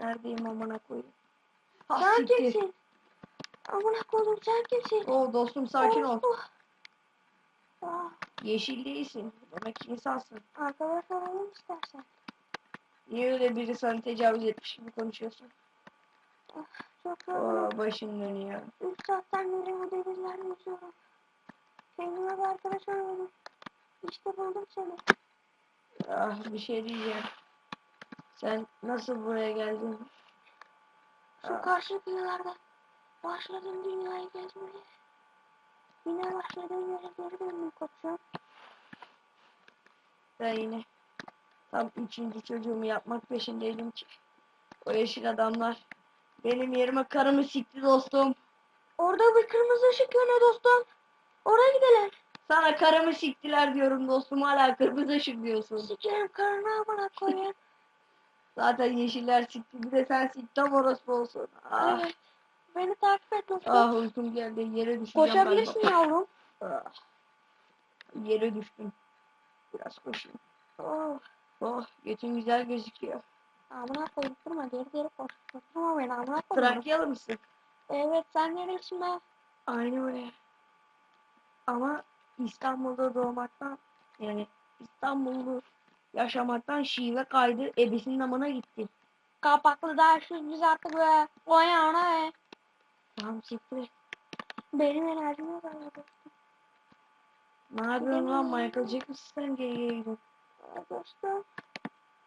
Neredeyim amına koyayım? Ha, Sen siktir. kimsin? Amına koydum sen kimsin? Oo dostum sakin ol. Oh, oh. Ah, Yeşil değilsin. Demek ki insansın. arkadaş olalım istersen. Niye öyle biri sana tecavüz etmiş gibi konuşuyorsun? Çok Oo yorgunum. başım dönüyor. Üç saatten beri bu denizlerde yüzüyorum. Kendime bir arkadaş arıyorum. İşte buldum seni. Ah bir şey diyeceğim. Sen nasıl buraya geldin? Şu karşı kıyılarda başladım dünyayı gezmeye. Yine başladığım yere geri döndüm koçum. Ben yine tam üçüncü çocuğumu yapmak peşindeydim ki. O yeşil adamlar benim yerime karımı sikti dostum. Orada bir kırmızı ışık yanıyor dostum. Oraya gidelim. Sana karımı siktiler diyorum dostum hala kırmızı ışık diyorsun. Sikerim karına amına koyayım. Zaten yeşiller sikti bir de sen tam orospu olsun. Ah, Evet. Beni takip et dostum. ah uykum geldi yere düşeceğim Koşabilirsin galiba. yavrum. Ah. Yere düştüm. Biraz koşayım. Oh. Oh götün güzel gözüküyor. Amına koyayım durma geri geri koş. Durma beni amına koyayım. Trakyalı mısın? Evet sen neresin be? Aynı öyle. Ama İstanbul'da doğmaktan yani İstanbul'u yaşamaktan şive kaydı ebesinin amına gitti. Kapaklı dersiniz biz artık be. O yana be. Tamam siktir. Benim enerjim yok abi. Ne yapıyorsun lan Michael Jackson sen geri geri. Aa, Dostum.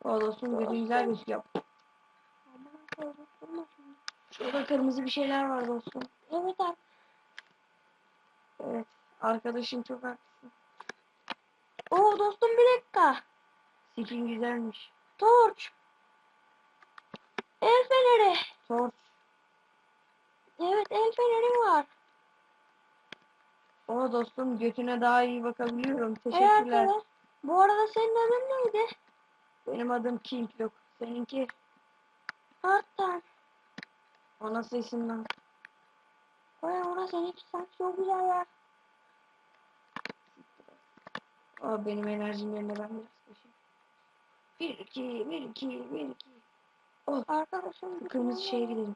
O dostum gözün güzel gözüküyor. Şimdi. Şurada kırmızı bir şeyler var dostum. Evet abi. Evet. Arkadaşım çok haklısın. Oo dostum bir dakika. Skin güzelmiş. Torç. El feneri. Torç. Evet el fenerim var. O dostum götüne daha iyi bakabiliyorum. Teşekkürler. Evet, bu arada senin adın neydi? Benim adım King yok. Seninki? Hatta. O nasıl isim lan? Baya ona seninki sen çok güzel ya. O benim enerjim yerine bende. 1 2 1 2 1 2. Oh arkadaşlar kırmızı şeye gidelim.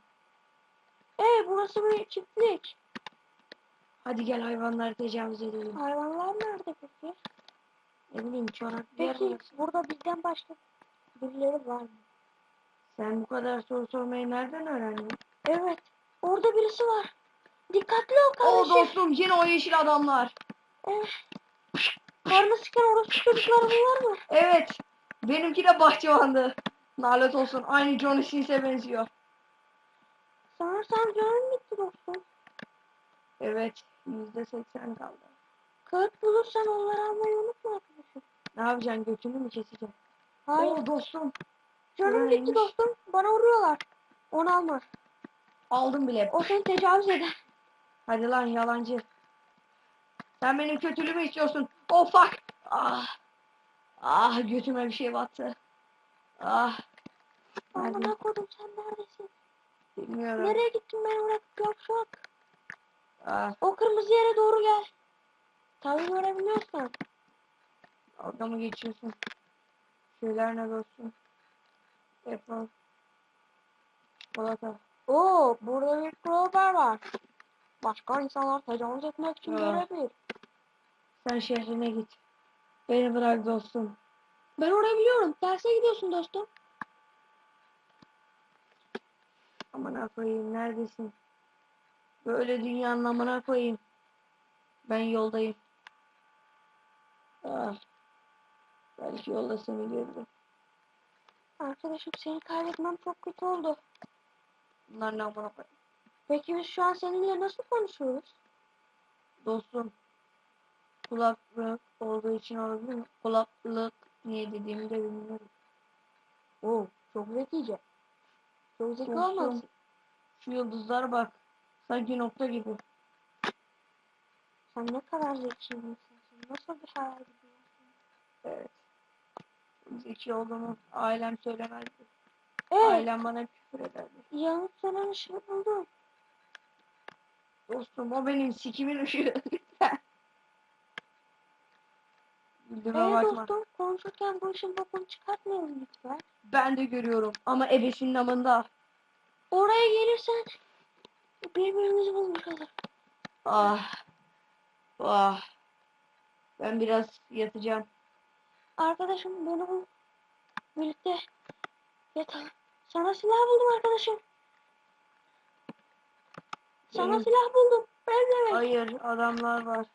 Ee burası böyle çiftlik. Hadi gel hayvanlar tecavüz edelim. Hayvanlar nerede peki? Ne bileyim çorak bir Peki burada bizden başka birileri var mı? Sen bu kadar soru sormayı nereden öğrendin? Evet. Orada birisi var. Dikkatli ol O kardeşim. dostum yine o yeşil adamlar. Evet. Karnı sıkan orası çocuklarımız var mı? Evet. Benimki de bahçıvandı. Nalet olsun. Aynı Johnny Sins'e benziyor. Sanırsam canım gitti dostum. Evet. Yüzde seksen kaldı. Kağıt bulursan onları almayı unutma arkadaşım. Ne yapacaksın? Götünü mü keseceksin? Hayır. Oo dostum. şuraya gitti dostum. Bana vuruyorlar. Onu alma. Aldım bile. O seni tecavüz eder. Hadi lan yalancı. Sen benim kötülüğümü istiyorsun. Oh fuck. Ah. Ah götüme bir şey battı. Ah. Amına kodum sen neredesin? Bilmiyorum. Nereye gittin beni bırakıp yavşak? Ah. O kırmızı yere doğru gel. Tabii görebiliyorsan. Dalga mı geçiyorsun? Şeyler ne dostum? Apple. Çikolata. Oo, burada bir crowbar var. Başka insanlar tecavüz etmek için Evet. görebilir. Sen şehrine git. Beni bırak dostum. Ben orayı biliyorum. Terse gidiyorsun dostum. Amına koyayım neredesin? Böyle dünyanın amına koyayım. Ben yoldayım. Ah. Belki yolda seni görürüm. Arkadaşım seni kaybetmem çok kötü oldu. Bunlar ne amına koyayım. Peki biz şu an seninle nasıl konuşuyoruz? Dostum. Kulaklık olduğu için olabilir mi? Kulaklık niye dediğimi de bilmiyorum. Oo, çok zekice. Çok zeki olmalısın. Şu yıldızlara bak. Sanki nokta gibi. Sen ne kadar zeki bir insansın. Nasıl bir hayal ediyorsun? Evet. Zeki olduğumu ailem söylemezdi. Ee, Ailem bana küfür ederdi. yanıt sönen ışığı buldum. Dostum o benim sikimin ışığı. Ee bakma. dostum konuşurken bu işin bokunu çıkartmayalım lütfen. Ben de görüyorum ama ebesinin amında. Oraya gelirsen birbirimizi bulmuş olur. Ah. Ah. Ben biraz yatacağım. Arkadaşım beni bul. Birlikte yatalım. Sana silah buldum arkadaşım. Sana Benim- silah buldum. Ben de Hayır adamlar var.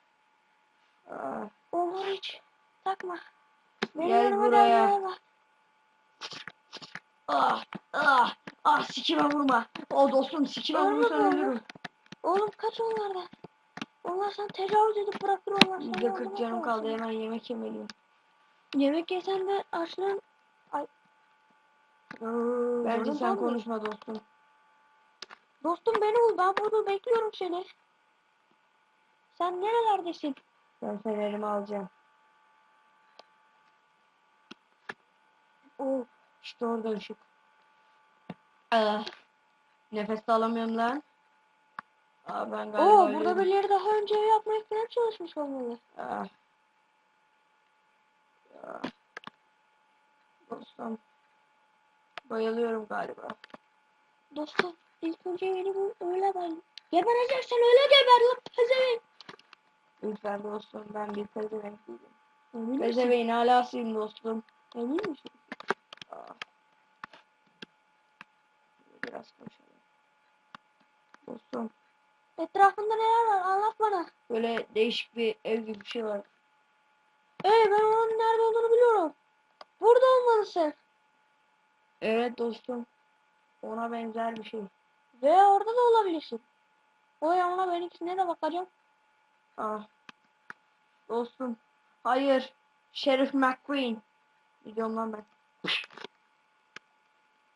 Ah. Onları hiç takma. Gel buraya. Ah. Ah. Ah sikime vurma. O dostum sikime Ölme vurursan ölürüm. Oğlum kaç onlardan. Onlar sana tecavüz edip bırakır onlar sana. Yüzde kırk canım kaldı hemen yemek yemeliyim. Yemek yesen de açlığın... Ay. Bence sen konuşma dostum. Dostum beni bul. Ben burada bekliyorum seni. Sen nerelerdesin? Ben fenerimi alacağım. Oo. İşte orada ışık. Ah. Nefes alamıyorum lan. Aa, ben galiba Oo burada ölüyorum. birileri daha önce ev yapmaya falan çalışmış olmalı. Ah. Ah. Dostum. Bayılıyorum galiba. Dostum ilk önce beni bul. Öyle ben. Gebereceksen öyle geber lan pezevenk. Lütfen dostum ben bir pezevenk değilim. Pezevenk alasıyım dostum. Emin misin? Ah. Biraz konuşalım. Dostum Etrafında neler var anlat bana. böyle değişik bir ev gibi bir şey var. Ee ben onun nerede olduğunu biliyorum. Burada olmalısın. Evet dostum. Ona benzer bir şey. Ve orada da olabilirsin. O yana ben ikisine de bakacağım. Ah. Dostum. Hayır. Sheriff McQueen. Gidiyorum ben.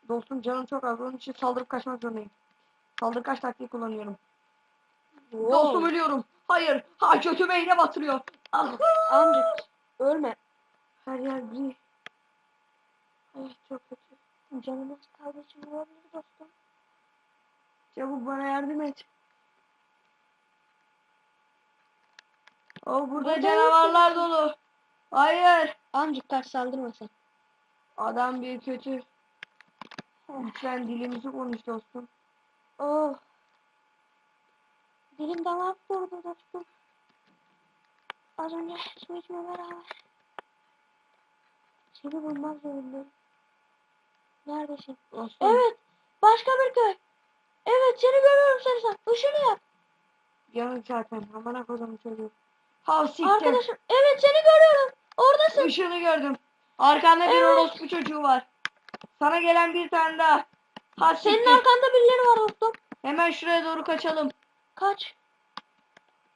Dostum canım çok az. Onun için saldırıp kaçmak zorundayım. Saldırı kaç taktiği kullanıyorum. Dostum ölüyorum. Hayır. Ha kötü beyne batırıyor. Ah. Amca ölme. Her yer gri. Ay çok kötü. Canımız için olabilir dostum. Çabuk bana yardım et. Oh burada Burada canavarlar dolu. Hayır. Amcık kaç saldırmasın. Adam bir kötü. Lütfen dilimizi konuş dostum. Oh. Dilim damağım kurudu dostum. Az önce su içme beraber. Seni bulmak zorundayım. Neredesin? Dostum. Evet. Başka bir köy. Evet seni görüyorum Sarısan. Işını yak. Yanık zaten. Amına koydum çocuğu. Ha siktir. Arkadaşım. Evet seni görüyorum. Oradasın. Işığını gördüm. Arkanda bir Evet. orospu çocuğu var. Sana gelen bir tane daha. Ha Senin siktir. arkanda birileri var dostum. Hemen şuraya doğru kaçalım. Kaç.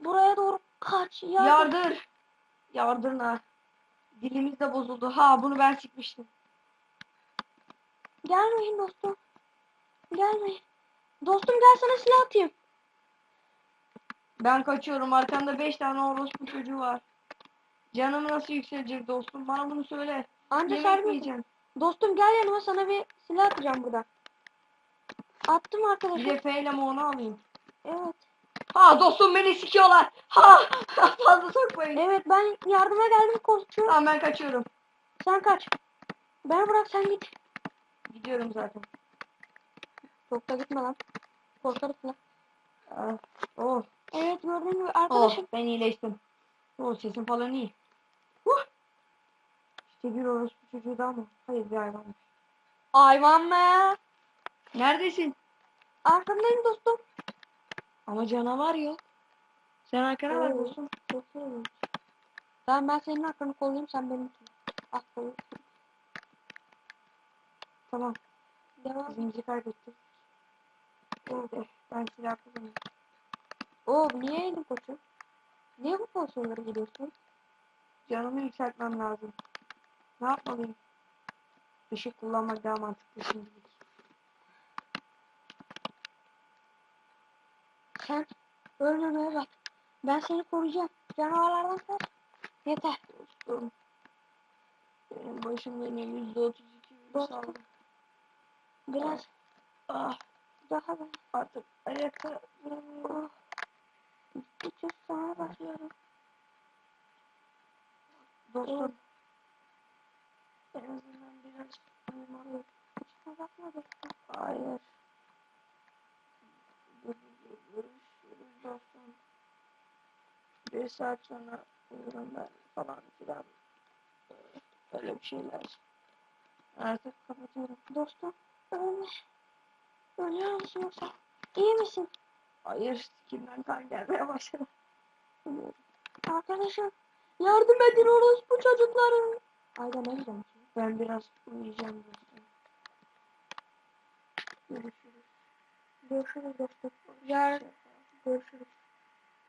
Buraya doğru kaç. Yardım. Yardır. Yardırna. Dilimiz de bozuldu. Ha bunu ben sikmiştim. Gelmeyin dostum. Gelmeyin. Dostum gel sana silah atayım. Ben kaçıyorum. Arkamda 5 tane orospu çocuğu var. Canım nasıl yükselecek dostum? Bana bunu söyle. Anca Yemek yiyeceğim? Dostum gel yanıma sana bir silah atacağım burada. Attım Bir de F ile mi onu alayım? Evet. Ha dostum beni sikiyorlar. Ha fazla sokmayın. Evet ben yardıma geldim koşuyorum. Tamam ben kaçıyorum. Sen kaç. Beni bırak sen git. Gidiyorum zaten. Çok da gitme lan. Korkarız lan. Ah, Oh, Evet gördüğün gibi oh arkadaşım. ben iyileştim. Oh sesim falan iyi. Huh. İşte bir çocuğu daha mı? Hayır bir hayvanmış. Hayvan mı? Neredesin? Arkandayım dostum. Ama canavar yok. Sen arkana bak dostum. İyi. Tamam ben senin arkanı kollayayım sen benim. Ah kollayayım. Tamam. Devam. Bizimizi kaybettik. Oh, ben silah kullanıyorum. Oo niye eğildin koçum? Niye bu pozisyonlara gidiyorsun? Canımı yükseltmem lazım. Ne yapmalıyım? Işık kullanmak daha mantıklı şimdilik. Sen ölmemeye bak. Ben seni koruyacağım. Canavarlardan kaç. Yeter. Dostum. Benim başım yine yüzde otuz iki saldı. Biraz Ah daha ben. artık ayakta duramıyorum. Gittikçe sana başlıyorum. Dostum. En azından biraz Uyumalıyım. Hiç bakmadık. Hayır. Görüşürüz dostum. Bir saat sonra uyurum ben falan filan. Öyle bir şeyler. Artık kapatıyorum. Dostum ölme. Ölüyor musun yoksa? İyi misin? Hayır, kimden kan gelmeye başladı. Arkadaşım yardım edin orospu çocukları. Ayda ne güzel. Ben biraz uyuyacağım dostum. Görüşürüz. Görüşürüz dostum. Yarın görüşürüz.